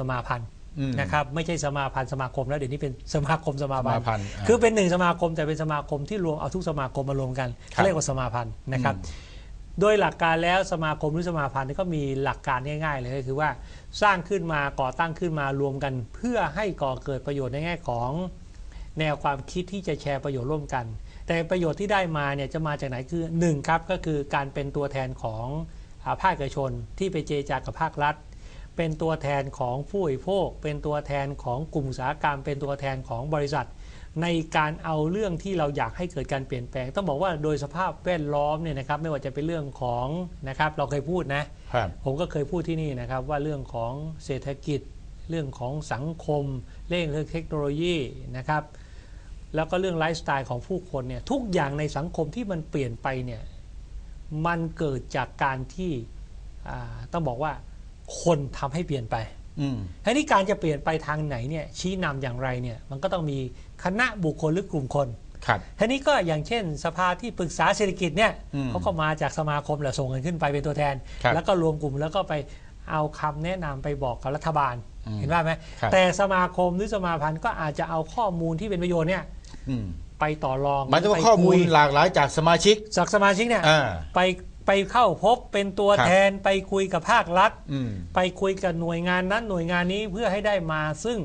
สมาพันธ์อืมนะครับไม่ใช่สมาพันธ์สมาคมแล้วเดี๋ยวนี้เป็นสมาคมสมาพันสมาพันธ์ธ์อ่าคือเป็นหนึ่งสมาคมแต่เป็นสมาคมที่รวมเอาทุกสมาคมมารวมกันครับเขาเรียกว่าสมาพันธ์นะครับ โดยหลักการแล้วสมาคมหรือสมาพันธ์นี่ก็มีหลักการง่ายๆเลยก็คือว่าสร้างขึ้นมาก่อตั้งขึ้นมารวมกัน เพื่อให้ก่อเกิดประโยชน์ในแง่ของแนวความคิดที่จะแชร์ประโยชน์ร่วมกัน แต่ประโยชน์ที่ได้มาเนี่ยจะมาจากไหนคือหนึ่งครับก็คือการเป็นตัวแทนของอาภาคเอกชนที่ไปเจรจากับภาครัฐ เป็นตัวแทนของผู้บริโภค เป็นตัวแทนของกลุ่มอุตสาหกรรม เป็นตัวแทนของบริษัท ในการเอาเรื่องที่เราอยากให้เกิดการเปลี่ยนแปลง ต้องบอกว่าโดยสภาพแวดล้อมเนี่ยนะครับไม่ว่าจะเป็นเรื่องของนะครับเราเคยพูดนะครับผมก็เคยพูดที่นี่นะครับว่าเรื่องของเศรษฐกิจ เรื่องของสังคมเรื่องเรื่องเทคโนโลยีนะครับแล้วก็เรื่องไลฟ์สไตล์ของผู้คนเนี่ยทุกอย่างในสังคมที่มันเปลี่ยนไปเนี่ยมันเกิดจากการที่อ่าต้องบอกว่า คนทำให้เปลี่ยนไปอืมทีนี้การจะเปลี่ยนไปทางไหนเนี่ยชี้นำอย่างไรเนี่ยมันก็ต้องมีคณะบุคคลหรือกลุ่มคนครับทีนี้ก็อย่างเช่น สภาที่ปรึกษาเศรษฐกิจเนี่ยอืมเขาก็มาจากสมาคมแหละส่งกันขึ้นไปเป็นตัวแทนครับแล้วก็รวมกลุ่มแล้วก็ไปเอาคำแนะนำไปบอกกับรัฐบาลอืมเห็นว่าไหมครับแต่สมาคมหรือสมาพันธ์ก็อาจจะเอาข้อมูลที่เป็นประโยชน์เนี่ยอืมไปต่อรองหมายถึงว่าไปข้อมูลคุยหลากหลายจากสมาชิกจากสมาชิกเนี่ยอ่าไป ไปเข้าพบเป็นตัวครับแทนไปคุยกับภาครัฐอืมไปคุยกับหน่วยงานนั้นหน่วยงานนี้เพื่อให้ได้มาซึ่ง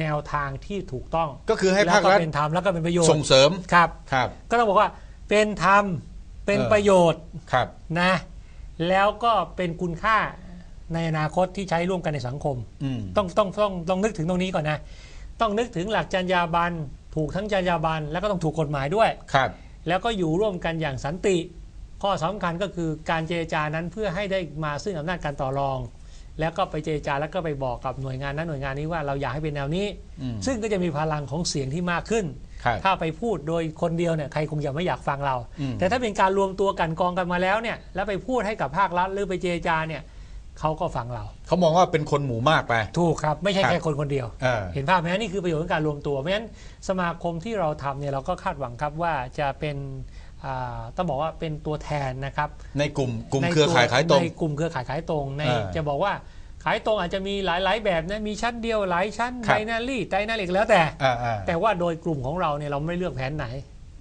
แนวทางที่ถูกต้องก็คือให้แล้วภาคก็รัฐเป็นธรรมแล้วก็เป็นประโยชน์ส่งเสริมครับครับ ก็ต้องบอกว่าเป็นธรรมเป็นเออประโยชน์ครับนะ แล้วก็เป็นคุณค่าในอนาคตที่ใช้ร่วมกันในสังคมอืมต้องต้องต้องต้องนึกถึงตรงนี้ก่อนนะ ต้องนึกถึงหลักจรรยาบรรณถูกทั้งจรรยาบรรณแล้วก็ต้องถูกกฎหมายด้วยครับ แล้วก็อยู่ร่วมกันอย่างสันติ ข้อสำคัญก็คือการเจรจานั้นเพื่อให้ได้มาซึ่งอำนาจการต่อรอง แล้วก็ไปเจรจาแล้วก็ไปบอกกับหน่วยงานนั้นหน่วยงานนี้ว่าเราอยากให้เป็นแนวนี้อืมซึ่งก็จะมีพลังของเสียงที่มากขึ้นครับถ้าไปพูดโดยคนเดียวเนี่ยใครคงจะไม่อยากฟังเราอืมแต่ถ้าเป็นการรวมตัวกันกองกันมาแล้วเนี่ยแล้วไปพูดให้กับภาครัฐหรือไปเจรจาเนี่ยเขาก็ฟังเรา เขามองว่าเป็นคนหมู่มากไป ถูกครับ ไม่ใช่ครับแค่คนคนเดียวเออเห็นภาพไหมนี่คือประโยชน์ของการรวมตัว เพราะฉะนั้นสมาคมที่เราทำเนี่ยเราก็คาดหวังครับว่าจะเป็นอ่า ต้องบอกว่าเป็นตัวแทนนะครับ ในกลุ่มกลุ่มในเครือข่ายขายตรงในกลุ่มเครือข่ายขายตรงในเออจะบอกว่าขายตรงอาจจะมีหลาย ๆ แบบนะมีชั้นเดียวหลายชั้นครัไดบนารี่ไดนาริกแล้วแต่อ่าอ่าแต่ว่าโดยกลุ่มของเราเนี่ยเราไม่เลือกแผนไหน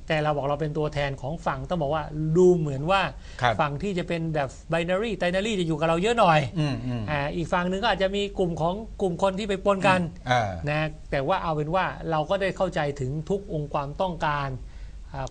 แต่เราบอกเราเป็นตัวแทนของฝั่งต้องบอกว่าดูเหมือนว่าครับฝั่งที่จะเป็นแบบไบนารีไดนารี่จะอยู่กับเราเยอะหน่อยอืมอืมอ่าอีกฝั่งหนึ่งก็อาจจะมีกลุ่มของกลุ่มคนที่ไปปนกันอ่านะแต่ว่าเอาเป็นว่าเราก็ได้เข้าใจถึงทุกองค์ความต้องการอ่า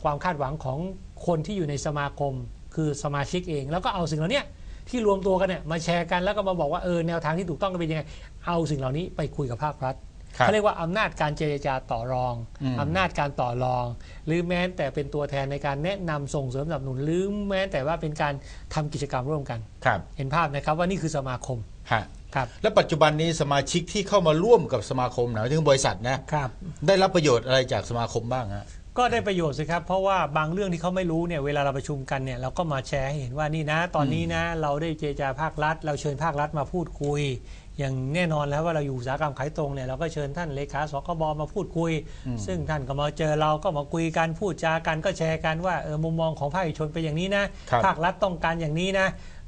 ความคาดหวังของคนที่อยู่ในสมาคม คือสมาชิกเอง แล้วก็เอาสิ่งเหล่านี้ที่รวมตัวกันเนี่ยมาแชร์กันแล้วก็มาบอกว่าเออแนวทางที่ถูกต้องเป็นยังไง เอาสิ่งเหล่านี้ไปคุยกับภาครัฐครับเขาเรียกว่าอำนาจการเจรจาต่อรองอืมอำนาจการต่อรอง หรือแม้แต่เป็นตัวแทนในการแนะนำส่งเสริมสนับสนุนหรือแม้แต่ว่าเป็นการทำกิจกรรมร่วมกันครับเห็นภาพนะครับว่านี่คือสมาคมฮะครับแล้วปัจจุบันนี้สมาชิกที่เข้ามาร่วมกับสมาคมนะถึงบริษัทนะครับได้รับประโยชน์อะไรจากสมาคมบ้างฮะ ก็ได้ประโยชน์สิครับ เพราะว่าบางเรื่องที่เขาไม่รู้เนี่ยเวลาเราประชุมกันเนี่ยเราก็มาแชร์ให้เห็นว่านี่นะ ตอนนี้นะ เราได้เจรจาภาครัฐ เราเชิญภาครัฐมาพูดคุย อย่างแน่นอนแล้วว่าเราอยู่อุตสาหกรรมขายตรงเนี่ยเราก็เชิญท่านเลขาสคบมาพูดคุยอืมซึ่งท่านก็มาเจอเราก็มาคุยกันพูดจากันก็แชร์กันว่าเออมุมมองของภาคเอกชนเป็นอย่างนี้นะครับภาครัฐต้องการอย่างนี้นะ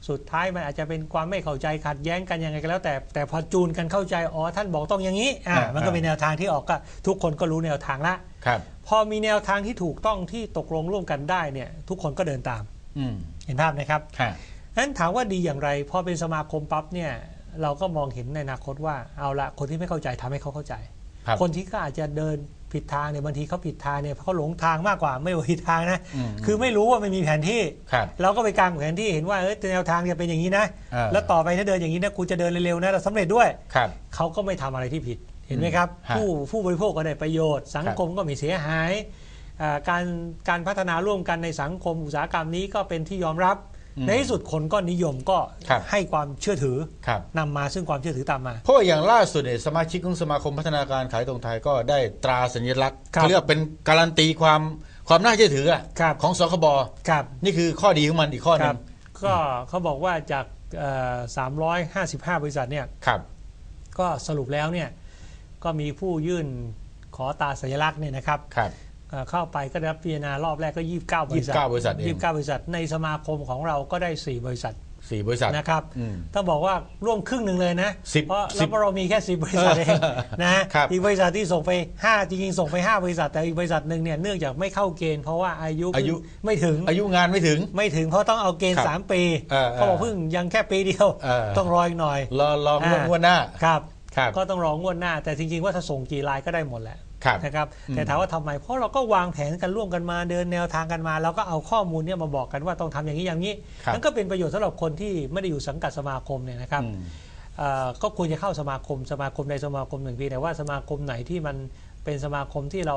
สุดท้ายมันอาจจะเป็นความไม่เข้าใจขัดแย้งกันยังไงก็แล้ว แต่แต่พอจูนกันเข้าใจอ๋อท่านบอกต้องอย่างนี้อ่าอ่ามัมันก็เป็นแนวทางที่ออกก็ทุกคนก็รู้แนวทางละครับพอมีแนวทางที่ถูกต้องที่ตกลงร่วมกันได้เนี่ย ทุกคนก็เดินตามอืมเห็นภาพนะครับฮะนั้นถามว่าดีอย่างไรพอเป็นสมาคมปั๊บเนี่ยเราก็มองเห็นในอนาคตว่าเอาละคนที่ไม่เข้าใจทำให้เขาเข้าใจครับคนที่ก็อาจจะเดิน ผิดทางเนี่ยบางทีเขาผิดทางเนี่ยเพราะเขาหลงทางมากกว่าไม่ว่าผิดทางนะอืมคือไม่รู้ว่าไม่มีแผนที่ครับเราก็ไปกางแผนที่เห็นว่าเออแนวทางจะเป็นอย่างนี้นะอ่าแล้วต่อไปถ้าเดินอย่างนี้นะกูจะเดินเร็วๆนะเราสำเร็จด้วยครับเขาก็ไม่ทำอะไรที่ผิดเห็นไหมครับฮะผู้ผู้บริโภคก็ได้ประโยชน์ สังคมก็ไม่เสียหายอ่าการการพัฒนาร่วมกันในสังคมอุตสาหกรรมนี้ก็เป็นที่ยอมรับอืม ในที่สุดคนก็นิยมก็ครับให้ความเชื่อถือครับนำมาซึ่งความเชื่อถือตามมา เพราะว่าอย่างล่าสุดเนี่ยสมาชิกของสมาคมพัฒนาการขายตรงไทยก็ได้ตราสัญลักษณ์ครับเขาเรียกว่าเป็นการันตีความความน่าเชื่อถืออะครับของสคบครับนี่คือข้อดีของมันอีกข้อหคนึรังบก็เขาบอกว่าจากเอ่อ355บริษัทเนี่ยครับก็สรุปแล้วเนี่ยก็มีผู้ยื่นขอตราสัญลักษณ์เนี่ยนะครับครับ เอ่อเข้าไปก็ได้รับพิจารณารอบแรกก็ 29 บริษัท29บริษัทเอง 29 บริษัท ในสมาคมของเราก็ได้ 4 บริษัทสี่บริษัท นะครับอืมต้องบอกว่าร่วมครึ่งหนึ่งเลยนะ สิบเพราะสิแล้วบเรามีแค่สิบบริษัทเองนะครับอีกบริษัทที่ส่งไปห้าจริงๆ ส่งไปห้าบริษัท แต่อีกบริษัทหนึ่งเนี่ยเนื่องจากไม่เข้าเกณฑ์เพราะว่าอายุอายุ ไม่ถึง อายุงานไม่ถึง ไม่ถึงเพราะต้องเอาเกณฑ์ครับสามปีเออเออเขาบอกเพิ่งยังแค่ปีเดียว เออ ต้องรออีกหน่อย รอรองวดอ่างวดหน้า ครับ ครับ ก็ต้องรองวดหน้า แต่จริงๆว่าถ้าส่งกี่รายก็ได้หมดแหละครับ นะครับอืมแต่ถามว่าทำไมเพราะเราก็วางแผนกันร่วมกันมาเดินแนวทางกันมาแล้วก็เอาข้อมูลเนี่ยมาบอกกันว่าต้องทำอย่างนี้อย่างนี้ครับนั่นก็เป็นประโยชน์สำหรับคนที่ไม่ได้อยู่สังกัดสมาคมเนี่ยนะครับอืมเอ่อก็ควรจะเข้าสมาคมสมาคมใดสมาคมหนึ่งพี่แต่ว่าสมาคมไหนที่มันเป็นสมาคมที่เรา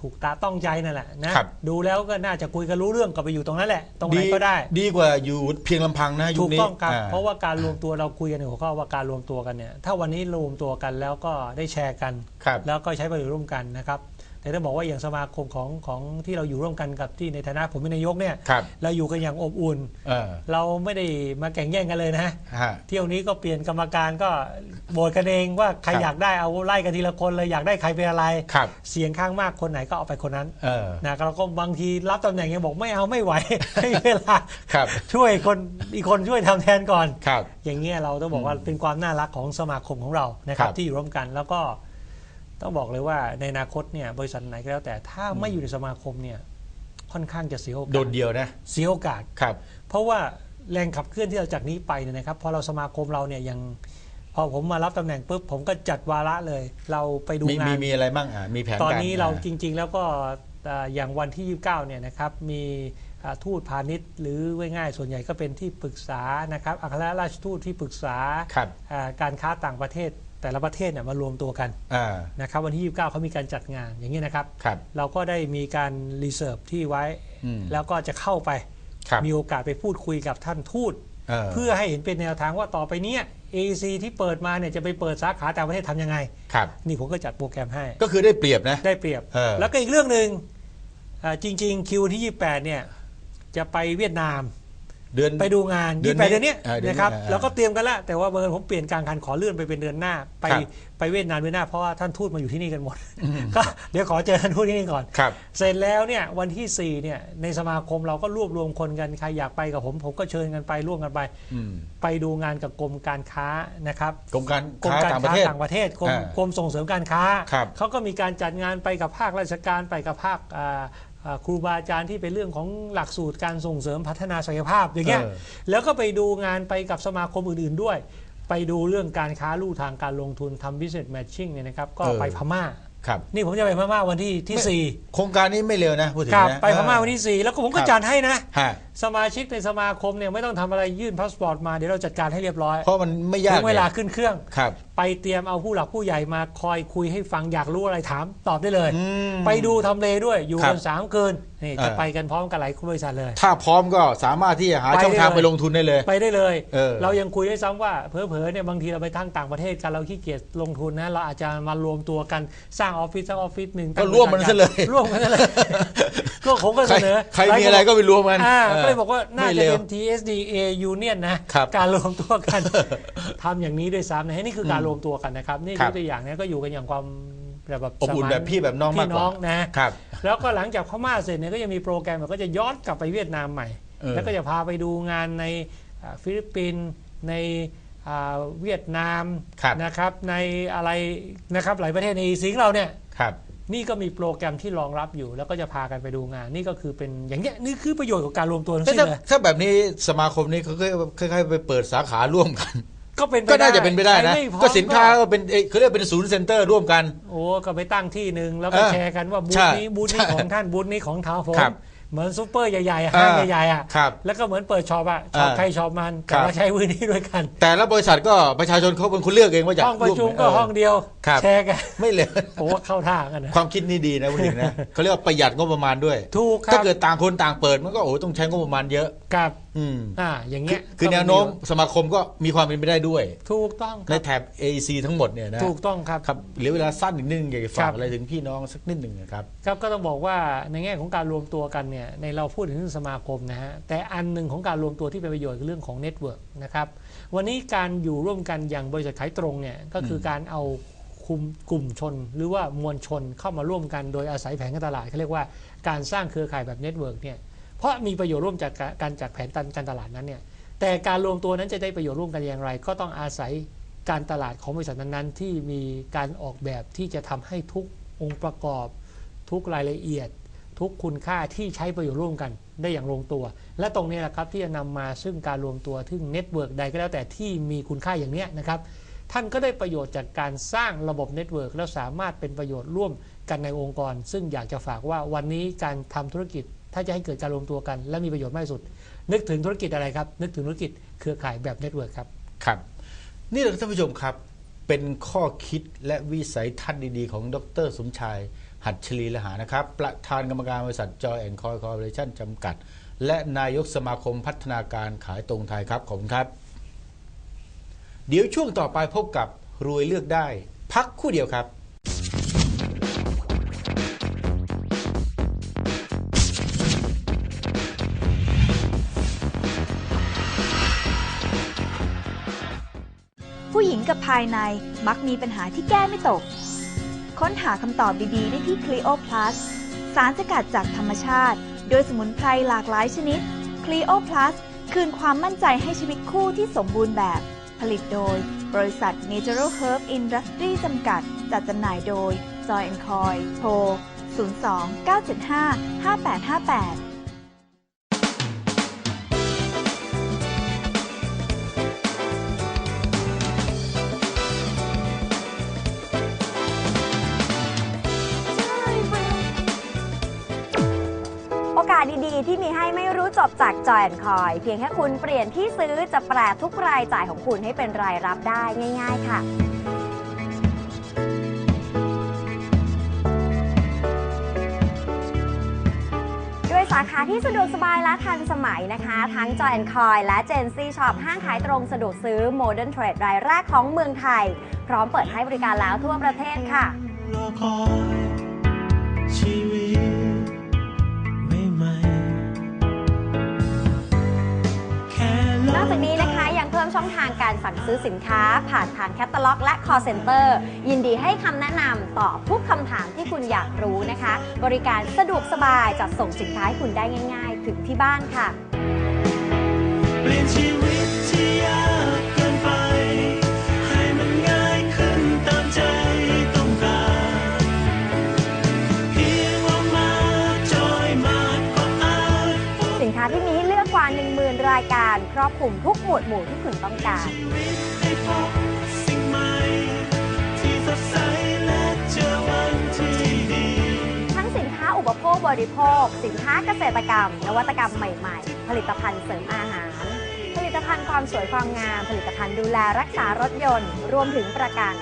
ถูกตาต้องใจนั่นแหละนะครับดูแล้วก็น่าจะคุยกันรู้เรื่องก็ไปอยู่ตรงนั้นแหละ ตรงไหนก็ได้ ดีกว่าอยู่เพียงลำพังนะยุถูคกนี้ต้องครับอ่เพราะว่าการรวมตัวเราคุยกันในหัวข้อว่าการรวมตัวกันเนี่ย ถ้าวันนี้รวมตัวกันแล้วก็ได้แชร์กันครับแล้วก็ใช้ประโยชน์ร่วมกันนะครับ แต่ถ้าบอกว่าอย่างสมาคมของของที่เราอยู่ร่วมกันกับที่ในฐานะผมเป็นนายกเนี่ยครับเราอยู่กันอย่างอบอุ่นเออ เราไม่ได้มาแข่งแย่งกันเลยนะฮะ เที่ยวนี้ก็เปลี่ยนกรรมการก็โหวตกันเองว่าใครครับอยากได้เอาไล่กันทีละคนเลยอยากได้ใครเป็นอะไร ครับ เสียงข้างมากคนไหนก็เอาไปคนนั้นเออ นะเราก็บางทีรับตำแหน่งยังบอกไม่เอาไม่ไหวให้เวลาครับ ช่วยคนอีกคนช่วยทำแทนก่อน ครับ อย่างเงี้ยเราต้องบอกว่าอืมเป็นความน่ารักของสมาคมของเรานะครับครับที่อยู่ร่วมกันแล้วก็ ต้องบอกเลยว่าในอนาคตเนี่ยบริษัทไหนก็แล้วแต่ถ้าไม่อยู่ในสมาคมเนี่ยค่อนข้างจะเสียโอกาโดสดเดียวนะเสียโอกาสครับ เพราะว่าแรงขับเคลื่อนที่เราจากนี้ไปเนี่ยนะครับพอเราสมาคมเราเนี่ยยังพอผมมารับตำแหน่งปุ๊บผมก็จัดวาระเลย เราไปดูมีงามีนมีอะไรบ้างอะมีแผนตอนการนี้เราอ่จริง ๆ แล้วก็อ่าอย่างวันที่ 29เนี่ยนะครับมีอ่าทูตพาณิชย์ หรือง่ายๆส่วนใหญ่ก็เป็นที่ปรึกษานะครับอัครราชทูตที่ปรึกษาครับอ่าการค้าต่างประเทศ แต่ละประเทศเนี่ยมารวมตัวกันอ่านะครับวันที่ 29เขามีการจัดงานอย่างนี้นะครับครับเราก็ได้มีการรีเซิร์ฟที่ไว้อืมแล้วก็จะเข้าไปครับมีโอกาสไปพูดคุยกับท่านทูตเออเพื่อให้เห็นเป็นแนวทางว่าต่อไปเนี้ย AEC ที่เปิดมาเนี่ยจะไปเปิดสาขาต่างประเทศทำยังไงครับนี่ผมก็จัดโปรแกรมให้ ก็คือได้เปรียบนะได้เปรียบเออแล้วก็อีกเรื่องหนึ่งอ่าจริง ๆ คิวที่ 28 เนี่ยจะไปเวียดนาม เดือน ไปดูงานเดือน28นี้เดือนเนี้ยอ่าเดือนนี้นะครับ อ่าแล้วก็เตรียมกันแล้วแต่ว่าเบอร์ผมเปลี่ยนกลางคันขอเลื่อนไปเป็นเดือนหน้า ไปครับไปเวียดนามเวียดนามเพราะว่าท่านทูตมาอยู่ที่นี่กันหมด ก็เดี๋ยวขอเจอท่านทูตที่นี่ก่อน ครับ เสร็จแล้วเนี่ยวันที่ 4 เนี่ยในสมาคมเราก็รวบรวมคนกันใครอยากไปกับผม ผมก็เชิญกันไปร่วมกันไป อืมไปดูงานกับกรมการค้านะครับ กรมการกรมค้าการต่างประค้าเทศ ต่างประเทศกรมอ่ากรมส่งเสริมการค้า ครับเขาก็มีการจัดงานไปกับภาคราชการไปกับภาคอ่าอ่า ครูบาอาจารย์ที่เป็นเรื่องของหลักสูตรการส่งเสริมพัฒนาศักยภาพอย่างเงี้ยเออแล้วก็ไปดูงานไปกับสมาคมอื่นๆด้วย ไปดูเรื่องการค้าลู่ทางการลงทุนทำ business matching เนี่ยนะครับก็เออไปพม่าครับนี่ผมจะไปพม่าวันที่ที่สี่โครงการนี้ไม่เร็วนะพูดถึงครับนะไปพม่าวันที่ 4 แล้วก็ผมก็ครับจัดให้นะฮะสมาชิกในสมาคมเนี่ยไม่ต้องทำอะไรยื่นพาสปอร์ตมาเดี๋ยวเราจัดการให้เรียบร้อยเพราะมันไม่ยากถึงเวลานี่ยขึ้นเครื่องครับไปเตรียมเอาผู้หลักผู้ใหญ่มาคอยคุยให้ฟังอยากรู้อะไรถามตอบได้เลยอืมไปดูทำเลด้วยอยู่ครักับนสามคืนนี่จะเออไปกันพร้อมกันหลายบริษัทเลย ถ้าพร้อมก็สามารถที่จะหาไปช่องทางได้เลยไปลงทุนได้เลย ไปได้เลยเออเรายังคุยได้ซ้ำว่าเผลอๆเนี่ยบางทีเราไปทั้งต่างประเทศกันเราขี้เกียจลงทุนนะเราอาจจะมารวมตัวกันสร้างออฟฟิศสักออฟฟิศหนึ่งก็ร่วมมันซะเลยร่วมกันซะเลย ก็ผมก็ใคเสรนอใครมีอะไรก็ไปรวมกันอ่าเออก็เลยบอกว่าน่าไม่จะเร็วเป็น TSDA Union นะครับการรวมตัวกันทำอย่างนี้ด้วยซ้ำนะนี่คือการรวมตัวกันนะครับ นี่ครัยบกตัวอย่างเนี้ก็อยู่กันอย่างความแบบอบอุ่นสมานแบบพี่แบบน้องมากพี่กน้ว่าองนะครับแล้วก็หลังจากพม่าเสร็จเนี่ยก็ยังมีโปรแกรมก็จะย้อนกลับไปเวียดนามใหม่เออแล้วก็จะพาไปดูงานในอ่าฟิลิปปินส์ในอ่าเวียดนามครับนะครับในอะไรนะครับหลายประเทศในสิงเราเนี่ยครับ นี่ก็มีโปรแกรมที่รองรับอยู่ แล้วก็จะพากันไปดูงาน นี่ก็คือเป็นอย่างเงี้ยนี่คือประโยชน์ของการรวมตัวทั้งถ้าสิ้นเลยถ้าแบบนี้สมาคมนี้เขาคล้ายๆไปเปิดสาขาร่วมกันก็เป็นก็น่าจะเป็นไปได้นะใครม่พร้อมก็สินค้าก็เป็นเอ้ยเขาเรียกเป็นศูนย์เซ็นเตอร์ร่วมกัน โอ้ก็ไปตั้งที่หนึ่งแล้วก็เออแชร์กันว่าบูธใช่นี้บูธนี้ใช่ของท่านบูธนี้ของเท้าผมครับ เหมือนซูเปอร์ใหญ่ๆอะห้างอ่าใหญ่ๆอะครับแล้วก็เหมือนเปิดช็อปอะช็อปอ่าใครช็อปมันครัแต่บว่าใช้พื้นที่ด้วยกัน แต่ละบริษัทก็ประชาชนเขาเป็นคนเลือกเองว่าจะห้องประชุมก็วห้องเดียวครับแชร์กันไม่เลยผมว่าเข้าท่ากันนะความคิดนี่ดีนะพูดถึงนะเขาเรียกว่าประหยัดงบประมาณด้วยถูกคถ้ารับเกิดต่างคนต่างเปิดมันก็โอ้โหต้องใช้งบประมาณเยอะกับอืมอ่าอย่างคืเงี้อยคือแนวโน้มสมาคมก็มีความเป็นไปได้ด้วย ถูกต้องคในรับแถบ AEC ทั้งหมดเนี่ยนะถูกต้องครับครับเหลือเวลาสั้นอีกนิดนึงอยากจะครัฝากบอะไรถึงพี่น้องสักนิดหนึ่งนะครับครับก็ต้องบอกว่าในแง่ของการรวมตัวกันเนี่ยในเราพูดถึงเรื่องสมาคมนะฮะแต่อันหนึ่งของการรวมตัวที่เป็นประโยชน์คือเรื่องของเน็ตเวิร์กนะครับวันนี้การอยู่ร่วมกันอย่างบริษัทขายตรงเนี่ยก็คือการเอาคุมกลุ่มชน หรือว่ามวลชนเข้ามาร่วมกันโดยอาศัยแผนการตลาดเขาเรียกว่าการสร้างเครือข่ายแบบเน็ตเวิร์กเนี่ย เพราะมีประโยชน์ร่วมจากการจัดแผนการตลาดนั้นเนี่ยแต่การรวมตัวนั้นจะได้ประโยชน์ร่วมกันอย่างไร ก็ต้องอาศัยการตลาดของบริษัทนั้นๆ ที่มีการออกแบบที่จะทำให้ทุกองค์ประกอบ ทุกรายละเอียด ทุกคุณค่าที่ใช้ประโยชน์ร่วมกันได้อย่างลงตัว และตรงนี้แหละครับที่จะนำมาซึ่งการรวมตัวทึ่งเน็ตเวิร์กใดก็แล้วแต่ที่มีคุณค่าอย่างนี้นะครับท่านก็ได้ประโยชน์จากการสร้างระบบเน็ตเวิร์กแล้วสามารถเป็นประโยชน์ร่วมกันในองค์กร ซึ่งอยากจะฝากว่าวันนี้การทำธุรกิจ ถ้าจะให้เกิดการรวมตัวกัน และมีประโยชน์มากที่สุด นึกถึงธุรกิจอะไรครับ นึกถึงธุรกิจเครือข่ายแบบเน็ตเวิร์กครับ ครับ นี่แหละท่านผู้ชมครับ เป็นข้อคิดและวิสัยทัศน์ดีๆ ของดร สมชาย หัดชลีละหานะครับ ประธานกรรมการบริษัทจอยแอนคอยคอร์ปอเรชั่นจำกัด และนายกสมาคมพัฒนาการขายตรงไทยครับขอบคุณครับ เดี๋ยวช่วงต่อไปพบกับรวยเลือกได้ พักคู่เดียวครับ ผู้หญิงกับภายในมักมีปัญหาที่แก้ไม่ตก ค้นหาคำตอบดีๆ ได้ที่ Clio Plus สารสกัดจากธรรมชาติ โดยสมุนไพรหลากหลายชนิด Clio Plus คืนความมั่นใจให้ชีวิตคู่ที่สมบูรณ์แบบ ผลิตโดย บริษัท Natural Herb Industry จำกัด จัดจำหน่ายโดย Joy Coy โทร 02 975 5858 จบจากจอยแอนคอยเพียงแค่คุณเปลี่ยนที่ซื้อจะแปลทุกรายจ่ายของคุณให้เป็นรายรับได้ง่าย ๆ ค่ะด้วยสาขาที่สะดวกสบายและทันสมัยนะคะ ทั้ง Joy and Coy และ Gen C Shop ห้างขายตรงสะดวกซื้อ Modern Trade รายแรกของเมืองไทย พร้อมเปิดให้บริการแล้วทั่วประเทศค่ะ อกจากนี้นะคะยังเพิ่มช่องทางการสั่งซื้อสินค้า ผ่านทางแคตตาล็อก และ call center ยินดีให้คำแนะนำตอบทุกคำถามที่คุณอยากรู้นะคะ บริการสะดวกสบายจัดส่งสินค้าให้คุณได้ง่าย ๆ ถึงที่บ้านค่ะ เปลี่ยนชีวิตที่ยาก รครอบคลุมทุกหมวดหมู่ที่คุณต้องการชีวิตได้พบสิ่งใหม่ที่สดใสและเจอวันที่ดีทั้งสินค้าอุปโภคบริโภค สินค้าเกษตรกรรม นวัตกรรมใหม่ๆ ผลิตภัณฑ์เสริมอาหาร ผลิตภัณฑ์ความสวยความงาม ผลิตภัณฑ์ดูแลรักษารถยนต์ รวมถึงประกัน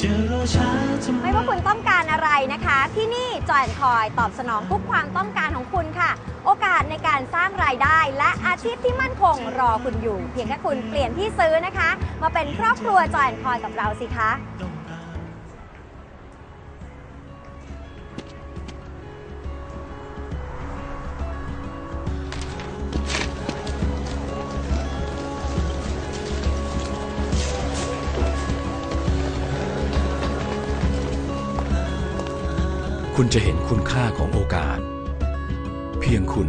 จะรอช้าทำไมไม่ว่าคุณต้องการอะไรนะคะ ที่นี่จอยคอยตอบสนองทุกความต้องการของคุณายได้ และอาชีพที่มั่นคงรอคุณอยู่ เพียงแค่คุณเปลี่ยนที่ซื้อนะคะ มาเป็นครอบครัวจอยคอยกับเราสิคะคุณจะเห็นคุณค่าของโอกาส เพียงคุณ